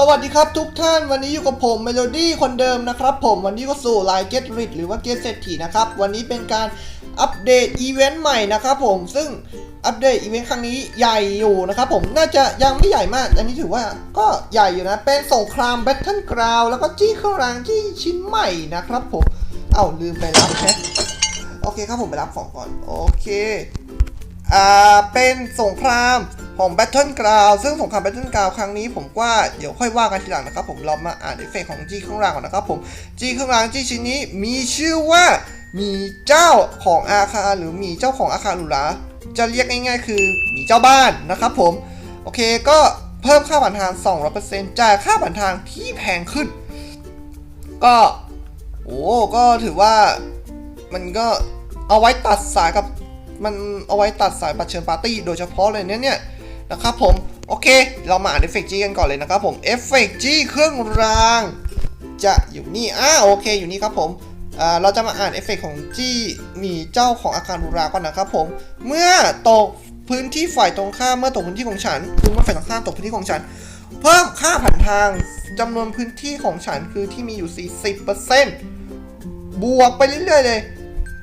สวัสดีครับทุกท่านวันนี้อยู่กับผมเมโลดี้คนเดิมนะครับผมวันนี้ก็สู่ไลน์ Get Rich หรือว่า Get เศรษฐีนะครับ วันนี้เป็นการอัปเดตอีเวนต์ใหม่นะครับผมซึ่งอัปเดตอีเวนต์ครั้งนี้ใหญ่อยู่นะครับผมน่าจะยังไม่ใหญ่มาก อันนี้ถือว่าก็ใหญ่อยู่นะ เป็นสงคราม Battle Ground แล้วก็จี้เครื่องรางที่ชิ้นใหม่นะครับผม เอ้าลืมไปรับแฮะโอเคครับผมไปรับของก่อน โอเคอ่าเป็นสงคราม ของ Battle Ground ซึ่งสงคราม Battle Ground ครั้งนี้ผมว่าเดี๋ยวค่อยว่ากันทีหลังนะครับผมเรามาอ่านเอฟเฟกต์ของจีข้างล่างก่อนนะครับผมจีข้างล่างจีชิ้นนี้มีชื่อว่ามีเจ้าของอาคารหรือมีเจ้าของอาคารหรูหราจะเรียกง่ายๆ คือมีเจ้าบ้านนะครับผมโอเคก็เพิ่มค่าผ่านทาง 200%จ่ายค่าผ่านทางที่แพงขึ้น ก็โอ้ก็ถือว่ามันก็เอาไว้ตัดสายกับมันเอาไว้ตัดสายบัตรเชิญปาร์ตี้โดยเฉพาะเลยเนี่ยเนี่ย นะครับผม โอเค เรามาอ่านเอฟเฟกต์จีกันก่อนเลยนะครับผมเอฟเฟกต์จีเครื่องราง จะอยู่นี่อ่าโอเค อยู่นี่ครับผมเราจะมาอ่านเอฟเฟกต์ของจี้มีเจ้าของอาคารรูราก่อนนะครับผม เมื่อตกพื้นที่ฝ่ายตรงข้ามเมื่อตกพื้นที่ของฉันคือเมื่อฝ่ายตรงข้ามตกพื้นที่ของฉัน เพิ่มค่าผ่านทางจำนวนพื้นที่ของฉันคือที่มีอยู่ 40%บวกไปเรื่อยๆเลย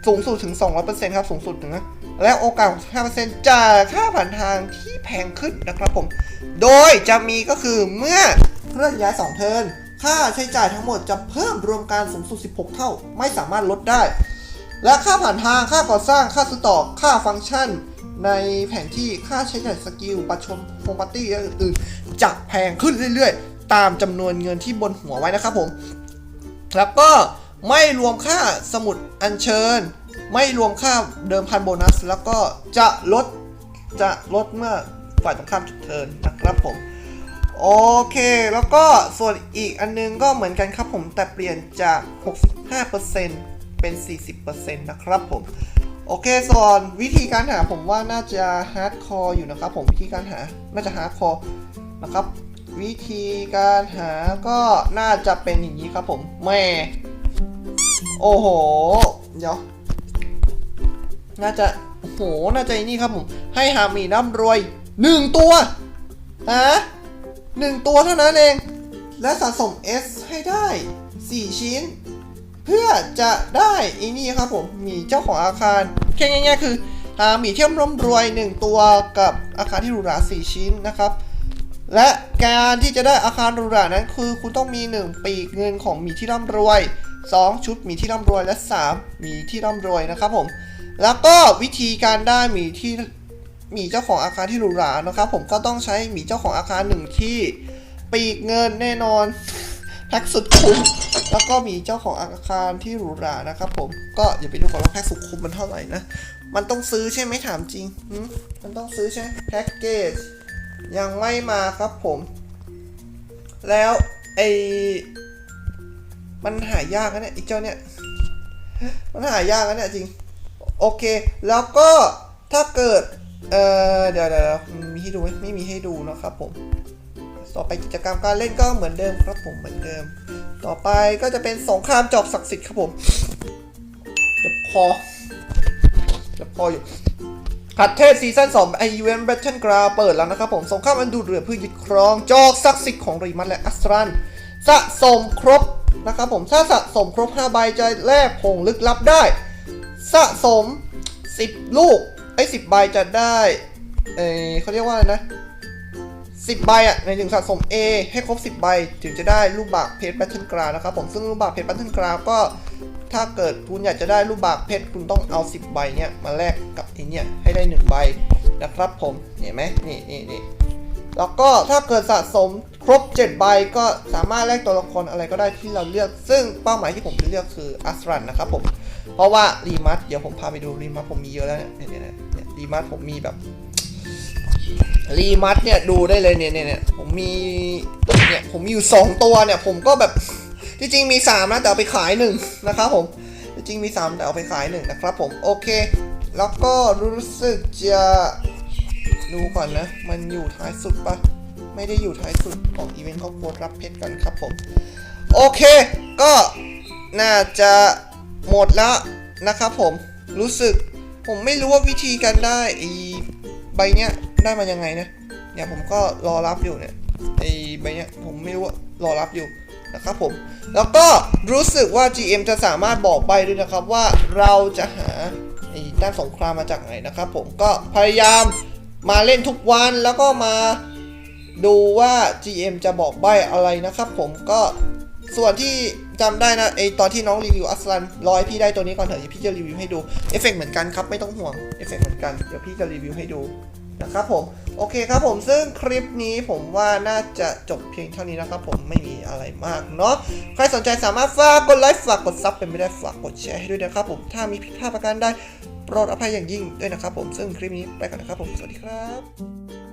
สูงสุดถึง 200%ครับ สูงสุดถึงนะ และโอกาส 65%จากค่าผ่านทางที่แพงขึ้นนะครับผม โดยจะมีก็คือเมื่อเคลื่อนย้าย 2 เทิร์น ค่าใช้จ่ายทั้งหมดจะเพิ่มรวมการสูงสุด 16 เท่า ไม่สามารถลดได้ และค่าผ่านทาง ค่าก่อสร้าง ค่าซื้อต่อ ค่าฟังก์ชัน ในแผนที่ ค่าใช้จ่ายสกิล ประชมโฮมปาร์ตี้และอื่นๆ จะแพงขึ้นเรื่อยๆ ตามจำนวนเงินที่บนหัวไว้นะครับผม แล้วก็ ไม่รวมค่าสมุดอัญเชิญ ไม่รวมค่าเดิมพันโบนัส แล้วก็จะลดจะลดเมื่อฝ่ายตรงข้ามจุดเทิร์นนะครับผม โอเค แล้วก็ส่วนอีกอันนึงก็เหมือนกันครับผมแต่เปลี่ยนจาก 65%เป็น 40%นะครับผม โอเค ส่วนวิธีการหาผมว่าน่าจะฮาร์ดคอร์อยู่นะครับผมวิธีการหาน่าจะฮาร์ดคอร์นะครับ วิธีการหาก็น่าจะเป็นอย่างนี้ครับผมแม่ โอ้โห เดี๋ยว น่าจะโอ้โห น่าจะนี่ครับผม ให้หามีน้ำรวยหนึ่งตัวฮะหนึ่งตัวเท่านั้นเอง และสะสม S ให้ได้ 4 ชิ้น เพื่อจะได้อีนี่ครับผม มีเจ้าของอาคาร แค่ง่ายๆคือหามีเที่ยมร่ำรวย 1 ตัวกับอาคารที่หรูหรา4 ชิ้นนะครับและการที่จะได้อาคารหรูหรานั้นคือคุณต้องมี 1 ปีกเงินของหมีที่ร่ำรวย 2 ชุดมีที่ร่ำรวยและ 3 มีที่ร่ำรวยนะครับผม แล้วก็วิธีการได้มีที่มีเจ้าของอาคารที่หรูหรานะครับ ผมก็ต้องใช้มีเจ้าของอาคารหนึ่งที่ปีกเงินแน่นอนแพ็กสุดคุ้มแล้วก็มีเจ้าของอาคารที่หรูหรานะครับ ผมก็อย่าไปดูก่อนว่าแพ็กสุดคุ้มมันเท่าไหร่นะมันต้องซื้อใช่ไหมถามจริงมันต้องซื้อใช่แพ็กเกจยังไม่มาครับผม แล้วไอ มันหายากนะเนี่ยไอเจ้าเนี่ย มันหายากนะเนี่ยจริง โอเค แล้วก็ถ้าเกิด เอ่อเดี๋ยวเดี๋ยวมีให้ดูไหมไม่มีให้ดูนะครับผม ต่อไปกิจกรรมการเล่นก็เหมือนเดิมครับผมเหมือนเดิม ต่อไปก็จะเป็นสงครามจอบศักดิ์สิทธิ์ครับผมเดี๋ยวพอเดี๋ยวพออยู่หัดเทศซีซั่น2ไอเวนแบทเทิลกราเปิดแล้วนะครับผมสงครามอันดูเดือดเพื่อยึดครอง จอกศักดิ์สิทธิ์ของรีมัตและอัสรัน สะสมครบ นะครับผมถ้าสะสมครบ 5 ใบจะแลกผงลึกลับได้ สะสม 10 ลูกไอ้สิใบจะได้เอเขาเรียกว่าอะไรนะ10ใบอะในถึงสะสม A ให้ครบ 10 ใบ ถึงจะได้ลูกบากเพชรแบทเทิลกรานะครับผมซึ่งลูกบากเพชรแบทเทิลกราก็ถ้าเกิดคุณอยากจะได้ลูกบากเพชรคุณต้องเอา 10 ใบเนี่ยมาแลกกับไอเนี่ยให้ได้ 1 ใบนะครับผมเห็นไหมนี่นี่นี่ แล้วก็ถ้าเกิดสะสมครบ 7 ใบก็สามารถแลกตัวละครอะไรก็ได้ที่เราเลือก ซึ่งเป้าหมายที่ผมจะเลือกคืออัสรันนะครับผม เพราะว่ารีมัสเดี๋ยวผมพาไปดูรีมัสผมมีเยอะแล้วเนี่ยเนี่ยเนี่ยรีมัสผมมีแบบรีมัสเนี่ยดูได้เลยเนี่ยเนี่ยเนี่ยผมมีเนี่ยผมมีอยู่ 2 ตัวเนี่ยผมก็แบบที่จริงมี 3 นะแต่เอาไปขายหนึ่งนะครับผมที่จริงมี 3 แต่เอาไปขายหนึ่งนะครับผมโอเค แล้วก็รู้สึกจะ ดูก่อนนะ มันอยู่ท้ายสุดปะไม่ได้อยู่ท้ายสุดของอีเวนต์เขาโคตรรับเพชรกันครับผม โอเค ก็น่าจะหมดแล้วนะครับผม รู้สึก ผมไม่รู้ว่าวิธีการได้อีใบเนี้ยได้มายังไงนะ เนี่ยผมก็รอรับอยู่เนี่ยไอ้ใบเนี้ยผมไม่รู้ว่ารอรับอยู่นะครับผม แล้วก็รู้สึกว่า GM จะสามารถบอกใบด้วยนะครับว่าเราจะหาไอ้ด้านสงครามมาจากไหนนะครับผมก็พยายาม มาเล่นทุกวันแล้วก็มาดูว่า GM จะบอกใบอะไรนะครับ ผมก็ส่วนที่จำได้นะไอตอนที่น้องรีวิวอัสลันร้อยพี่ได้ตัวนี้ก่อนเถอะเดี๋ยวพี่จะรีวิวให้ดูเอฟเฟกต์เหมือนกันครับไม่ต้องห่วงเอฟเฟกต์เหมือนกันเดี๋ยวพี่จะรีวิวให้ดู นะครับผมโอเคครับผมซึ่งคลิปนี้ผมว่าน่าจะจบเพียงเท่านี้นะครับผมไม่มีอะไรมากเนาะใครสนใจสามารถฝากกดไลค์ฝากกดซับเป็นไม่ได้ฝากกดแชร์ให้ด้วยนะครับผมถ้ามีผิดพลาดประการใดโปรดอภัยอย่างยิ่งด้วยนะครับผมซึ่งคลิปนี้ไปก่อนนะครับผมสวัสดีครับ